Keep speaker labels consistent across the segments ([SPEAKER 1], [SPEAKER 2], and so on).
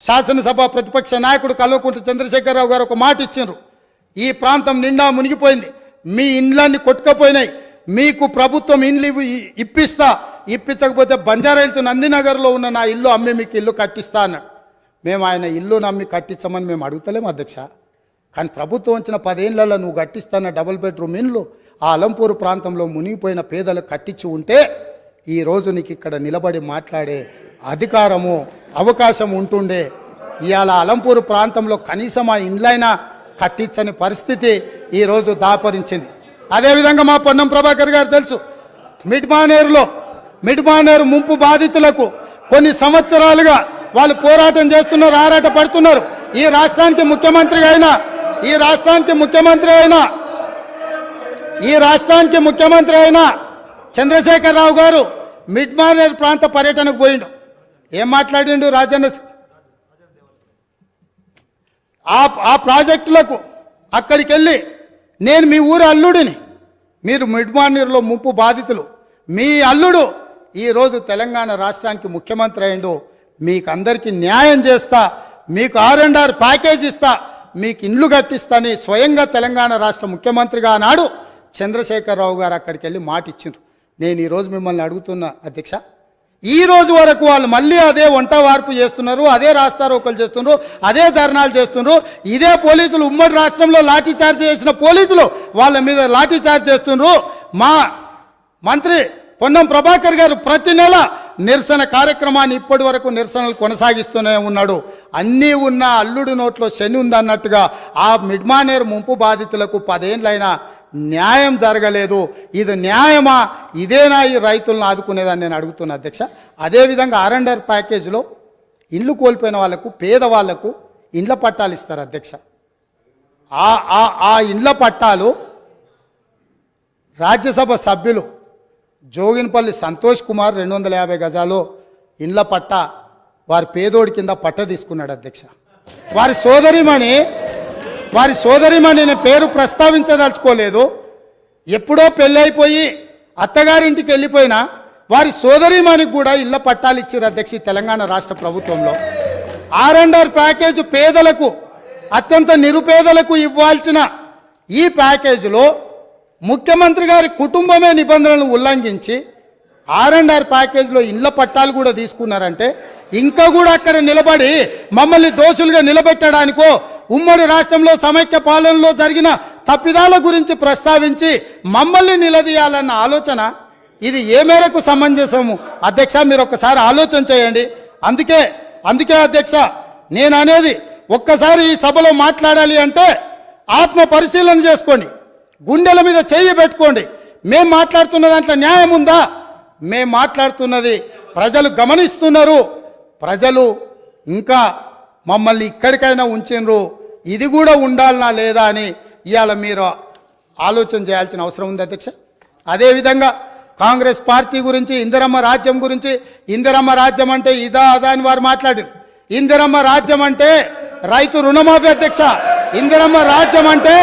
[SPEAKER 1] శాసనసభ ప్రతిపక్ష నాయకుడు కల్వకుంట్ల చంద్రశేఖరరావు గారు ఒక మాట ఇచ్చారు ఈ ప్రాంతం నిండా మునిగిపోయింది. మీ ఇండ్లన్నీ కొట్టుకపోయినాయి. మీకు ప్రభుత్వం ఇండ్లు ఇవ్వు- ఇ- ఇప్పిస్తా. ఇప్పించకపోతే బంజారాయిల్స్ నందినగర్లో ఉన్న నా ఇల్లు అమ్మి మీకు ఇల్లు కట్టిస్తా అన్నాడు. మేము ఆయన ఇల్లు నమ్మి కట్టించమని మేము అడుగుతలేము అధ్యక్ష. కానీ ప్రభుత్వం వచ్చిన పదేళ్ళలో నువ్వు కట్టిస్తాన్న డబుల్ బెడ్రూమ్ ఇండ్లు ఆ అలంపూరు ప్రాంతంలో మునిగిపోయిన పేదలు కట్టించి ఉంటే ఈ రోజు నీకు ఇక్కడ నిలబడి మాట్లాడే అధికారము అవకాశం ఉంటుండే. ఇవాళ అలంపూర్ ప్రాంతంలో కనీసం ఆ ఇండ్లైనా కట్టించని పరిస్థితి ఈరోజు దాపరించింది. అదేవిధంగా మా పొన్నం ప్రభాకర్ గారు తెలుసు మిడ్మానేరులో మిడ్మానేరు ముంపు బాధితులకు కొన్ని సంవత్సరాలుగా వాళ్ళు పోరాటం చేస్తున్నారు ఆరాట పడుతున్నారు. ఈ రాష్ట్రానికి ముఖ్యమంత్రి అయినా ఈ రాష్ట్రానికి ముఖ్యమంత్రి అయినా ఈ రాష్ట్రానికి ముఖ్యమంత్రి అయినా చంద్రశేఖరరావు గారు మిడ్మానేర్ ప్రాంత పర్యటనకు పోయిండు. ఏం మాట్లాడిండు రాజన్న ఆ ఆ ప్రాజెక్టులకు అక్కడికి వెళ్ళి నేను మీ ఊరు అల్లుడిని. మీరు మిడ్మానీర్లో ముంపు బాధితులు. మీ అల్లుడు ఈరోజు తెలంగాణ రాష్ట్రానికి ముఖ్యమంత్రి అయిండు. మీకు అందరికీ న్యాయం చేస్తా. మీకు ఆర్ అండ్ ఆర్ ప్యాకేజ్ ఇస్తా. మీకు ఇండ్లు కట్టిస్తాని స్వయంగా తెలంగాణ రాష్ట్ర ముఖ్యమంత్రిగా నాడు చంద్రశేఖరరావు గారు అక్కడికి వెళ్ళి మాట ఇచ్చిండ్రు నేను ఈరోజు మిమ్మల్ని అడుగుతున్నా అధ్యక్ష ఈ రోజు వరకు వాళ్ళు మళ్ళీ అదే వంట వార్పు చేస్తున్నారు అదే రాస్తారోకలు చేస్తున్నారు అదే ధర్నాలు చేస్తున్నారు. ఇదే పోలీసులు ఉమ్మడి రాష్ట్రంలో లాఠీ చార్జ్ చేసిన పోలీసులు వాళ్ళ మీద లాఠీ చార్జ్ చేస్తున్నారు. మా మంత్రి పొన్నం ప్రభాకర్ గారు ప్రతి నెల నిరసన కార్యక్రమాన్ని ఇప్పటి వరకు నిరసనలు కొనసాగిస్తూనే ఉన్నాడు. అన్నీ ఉన్న అల్లుడు నోట్లో శని ఉందన్నట్టుగా ఆ మిడ్మానేర్ ముంపు బాధితులకు పదేండ్లైనా న్యాయం జరగలేదు. ఇది న్యాయమా? ఇదేనా ఈ రైతులను ఆదుకునేదని నేను అడుగుతున్నా అధ్యక్ష. అదేవిధంగా ఆర్ఎండర్ ప్యాకేజీలో ఇండ్లు కోల్పోయిన వాళ్ళకు పేదవాళ్ళకు ఇండ్ల పట్టాలు ఇస్తారు అధ్యక్ష. ఆ ఆ ఆ ఇండ్ల పట్టాలు రాజ్యసభ సభ్యులు జోగినపల్లి సంతోష్ కుమార్ రెండు వందల యాభై గజాలు ఇండ్ల పట్ట వారి పేదోడి కింద పట్ట తీసుకున్నాడు అధ్యక్ష. వారి సోదరిమణి వారి సోదరిమణి నేను పేరు ప్రస్తావించదలుచుకోలేదు. ఎప్పుడో పెళ్ళైపోయి అత్తగారింటికి వెళ్ళిపోయినా వారి సోదరిమణికి కూడా ఇళ్ళ పట్టాలు ఇచ్చారు అధ్యక్ష తెలంగాణ రాష్ట్ర ప్రభుత్వంలో. ఆర్ అండ్ ఆర్ ప్యాకేజ్ పేదలకు అత్యంత నిరుపేదలకు ఇవ్వాల్సిన ఈ ప్యాకేజీలో ముఖ్యమంత్రి గారి కుటుంబమే నిబంధనలను ఉల్లంఘించి ఆర్ అండ్ ఆర్ ప్యాకేజ్లో ఇండ్ల పట్టాలు కూడా తీసుకున్నారంటే ఇంకా కూడా అక్కడ నిలబడి మమ్మల్ని దోషులుగా నిలబెట్టడానికో ఉమ్మడి రాష్ట్రంలో సమైక్య పాలనలో జరిగిన తప్పిదాల గురించి ప్రస్తావించి మమ్మల్ని నిలదీయాలన్న ఆలోచన ఇది ఏ మేరకు సమంజసము? అధ్యక్ష మీరు ఒక్కసారి ఆలోచన చేయండి. అందుకే అందుకే అధ్యక్ష నేను అనేది ఒక్కసారి ఈ సభలో మాట్లాడాలి అంటే ఆత్మ పరిశీలన చేసుకోండి. గుండెల మీద చేయి పెట్టుకోండి. మేము మాట్లాడుతున్న దాంట్లో న్యాయం ఉందా? మేము మాట్లాడుతున్నది ప్రజలు గమనిస్తున్నారు. ప్రజలు ఇంకా మమ్మల్ని ఇక్కడికైనా ఉంచినరు. ఇది కూడా ఉండాలనా లేదా అని ఇవాళ మీరు ఆలోచన చేయాల్సిన అవసరం ఉంది అధ్యక్ష. అదేవిధంగా కాంగ్రెస్ పార్టీ గురించి ఇందిరమ్మ రాజ్యం గురించి ఇందిరమ్మ రాజ్యం అంటే ఇదా అదా అని వారు మాట్లాడారు. ఇందిరమ్మ రాజ్యం అంటే రైతు రుణమాఫీ అధ్యక్ష. ఇందిరమ్మ రాజ్యం అంటే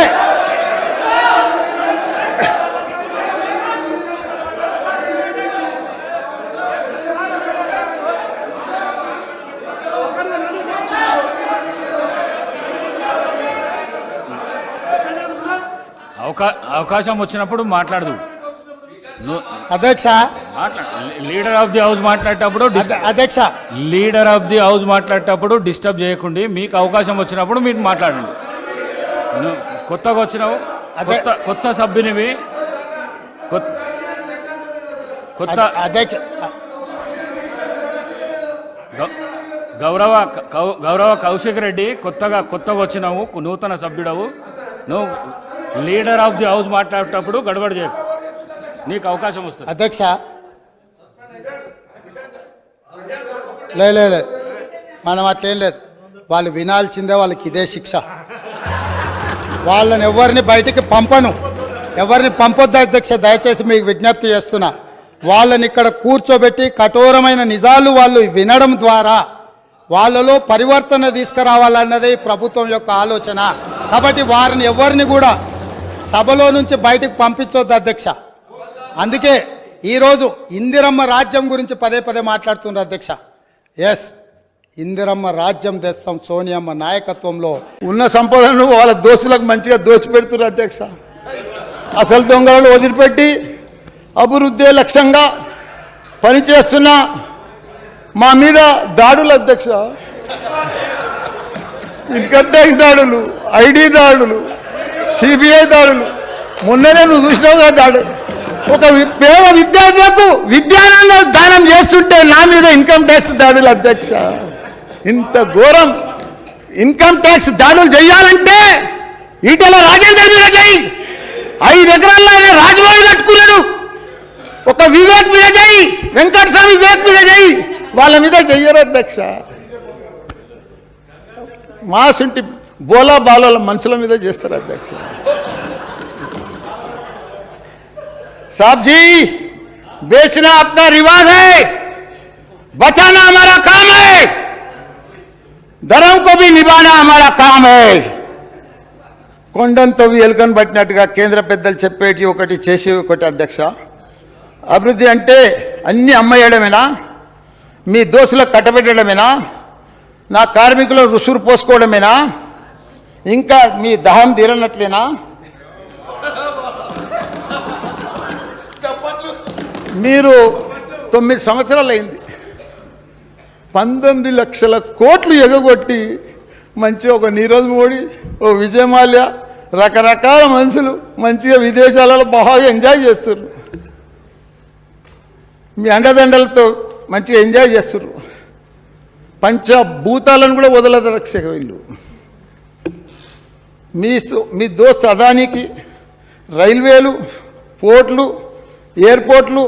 [SPEAKER 2] అవకాశం వచ్చినప్పుడు మాట్లాడదు.
[SPEAKER 1] అధ్యక్ష.
[SPEAKER 2] లీడర్ ఆఫ్ ది హౌస్ మాట్లాడేటప్పుడు
[SPEAKER 1] అధ్యక్ష.
[SPEAKER 2] లీడర్ ఆఫ్ ది హౌస్ మాట్లాడేటప్పుడు డిస్టర్బ్ చేయకండి. మీకు అవకాశం వచ్చినప్పుడు మీరు మాట్లాడండి. కొత్తగా వచ్చినావు.
[SPEAKER 1] అదే-
[SPEAKER 2] కొత్త కొత్త సభ్యునివి. కొత్త గౌరవ కౌ- గౌరవ కౌశిక్ రెడ్డి కొత్తగా కొత్తగా వచ్చినావు. నూతన సభ్యుడవు. నువ్వు లీడర్ ఆఫ్ ది హౌస్ మాట్లాడేటప్పుడు గడబడి చేయకు నీకు అవకాశం వస్తుంది.
[SPEAKER 1] అధ్యక్ష. లే లే మనం అట్లేం లేదు. వాళ్ళు వినాల్సిందే వాళ్ళకి ఇదే శిక్ష. వాళ్ళని ఎవరిని బయటికి పంపను. ఎవరిని పంపొద్దు అధ్యక్ష దయచేసి మీకు విజ్ఞప్తి చేస్తున్నా. వాళ్ళని ఇక్కడ కూర్చోబెట్టి కఠోరమైన నిజాలు వాళ్ళు వినడం ద్వారా వాళ్ళలో పరివర్తన తీసుకురావాలన్నదే ప్రభుత్వం యొక్క ఆలోచన. కాబట్టి వారిని ఎవరిని కూడా సభలో నుంచి బయటకు పంపించొద్దు అధ్యక్ష. అందుకే ఈరోజు ఇందిరమ్మ రాజ్యం గురించి పదే పదే మాట్లాడుతున్నారు అధ్యక్ష. ఎస్ ఇందిరమ్మ రాజ్యం తెస్తాం సోనియమ్మ నాయకత్వంలో.
[SPEAKER 3] ఉన్న సంపదను వాళ్ళ దోస్తులకు మంచిగా దోచిపెడుతున్నారు అధ్యక్ష. అసలు దొంగలను వదిలిపెట్టి అభివృద్ధి లక్ష్యంగా పనిచేస్తున్న మా మీద దాడులు అధ్యక్ష. ఇన్కమ్ ట్యాక్స్ దాడులు ఐడి దాడులు సిబిఐ దాడులు. మొన్ననే నువ్వు చూసినావు కదా దాడు. ఒక పేద విద్యార్థులకు విద్యానంద దానం చేస్తుంటే నా మీద ఇన్కమ్ ట్యాక్స్ దాడులు అధ్యక్ష. ఇంత ఘోరం. ఇన్కమ్ ట్యాక్స్ దాడులు చేయాలంటే ఈటల రాజేందర్ మీద చేయి. ఐదు ఎకరాల్లో ఆయన రాజభవన్ కట్టుకున్నాడు. ఒక వివేక్ మీద చేయి. వెంకటస్వామి వివేక్ మీద చేయి. వాళ్ళ మీద చెయ్యరు అధ్యక్ష. మాసుంటి బోలా బాలోల మనుషుల మీద చేస్తారు అధ్యక్ష साहब जी बेचना अपना रिवाज है बचाना हमारा काम है धर्म को भी निभाना हमारा काम है కొండంతో ఎలుకను పట్టినట్టుగా కేంద్ర పెద్దలు చెప్పేటి ఒకటి చేసి ఒకటి అధ్యక్ష అభివృద్ధి అంటే అన్ని అమ్మేయడమేనా మీ దోశలకు కట్టబెట్టడమేనా నా కార్మికుల రుసురు పోసుకోవడమేనా ఇంకా మీ దహం తీరనట్లేనా? మీరు తొమ్మిది సంవత్సరాలు అయింది పంతొమ్మిది లక్షల కోట్లు ఎగగొట్టి మంచి ఒక నీరజ్ మోడీ ఓ విజయ్ మాల్యా రకరకాల మనుషులు మంచిగా విదేశాలలో బాగా ఎంజాయ్ చేస్తారు మీ అండదండలతో మంచిగా ఎంజాయ్ చేస్తారు పంచభూతాలను కూడా వదలదు రక్షక వీళ్ళు. మీ మీ దోస్త్ అదానికి రైల్వేలు పోర్ట్లు ఎయిర్పోర్ట్లు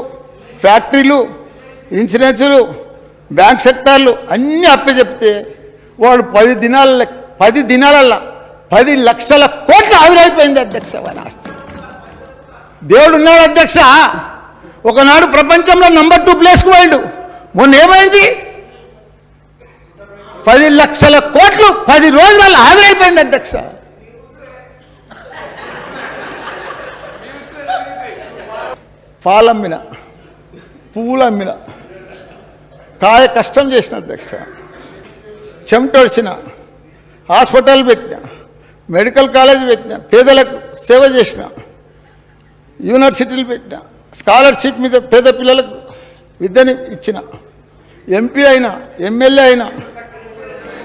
[SPEAKER 3] ఫ్యాక్టరీలు ఇన్సూరెన్సులు బ్యాంక్ సెక్టార్లు అన్నీ అప్పచెప్తే వాడు పది దినాల పది దినాలల్లా పది లక్షల కోట్లు ఆవిరైపోయింది అధ్యక్ష వారి ఆస్తి దేవుడు ఉన్నాడు అధ్యక్ష. ఒకనాడు ప్రపంచంలో నంబర్ టూ ప్లేస్కి పోయాడు. మొన్న ఏమైంది? పది లక్షల కోట్లు పది రోజులలో ఆవిరైపోయింది అధ్యక్ష. పాలమ్మిన పువ్వులమ్మిన కాయ కష్టం చేసిన అధ్యక్ష చెమటొడిచిన హాస్పిటల్ పెట్టిన మెడికల్ కాలేజ్ పెట్టిన పేదలకు సేవ చేసిన యూనివర్సిటీలు పెట్టిన స్కాలర్షిప్ మీద పేద పిల్లలకు విద్యని ఇచ్చిన ఎంపీ అయినా ఎమ్మెల్యే అయినా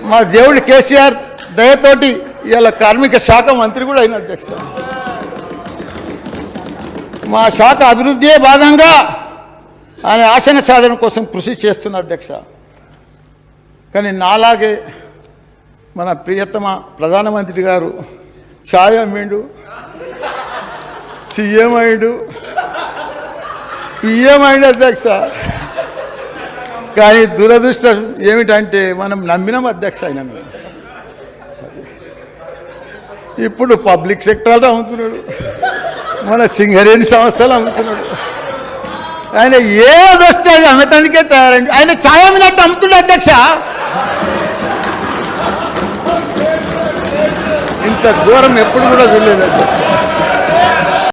[SPEAKER 3] మా దేవుడి కేసీఆర్ దయతోటి ఇవాళ కార్మిక శాఖ మంత్రి కూడా అయిన అధ్యక్ష. మా శాఖ అభివృద్ధియే భాగంగా ఆయన ఆశన సాధన కోసం కృషి చేస్తున్న అధ్యక్ష. కానీ నాలాగే మన ప్రియతమ ప్రధానమంత్రి గారు ఛాయ్ అమ్మిండు సీఎం అయ్యాడు పిఎం అయ్యాడు అధ్యక్ష. కానీ దురదృష్టం ఏమిటంటే మనం నమ్మినాం అధ్యక్ష ఆయన ఇప్పుడు పబ్లిక్ సెక్టర్లో అమ్ముతున్నాడు మన సింగరేణి సంస్థలు అమ్ముతున్నాడు. ఆయన ఏది వస్తే అది అమ్మటానికే తయారండి. ఆయన ఛాయ్ అమ్మినట్టు అమ్ముతుండే అధ్యక్ష. ఇంత దూరం ఎప్పుడు కూడా చూడలేదు అధ్యక్ష.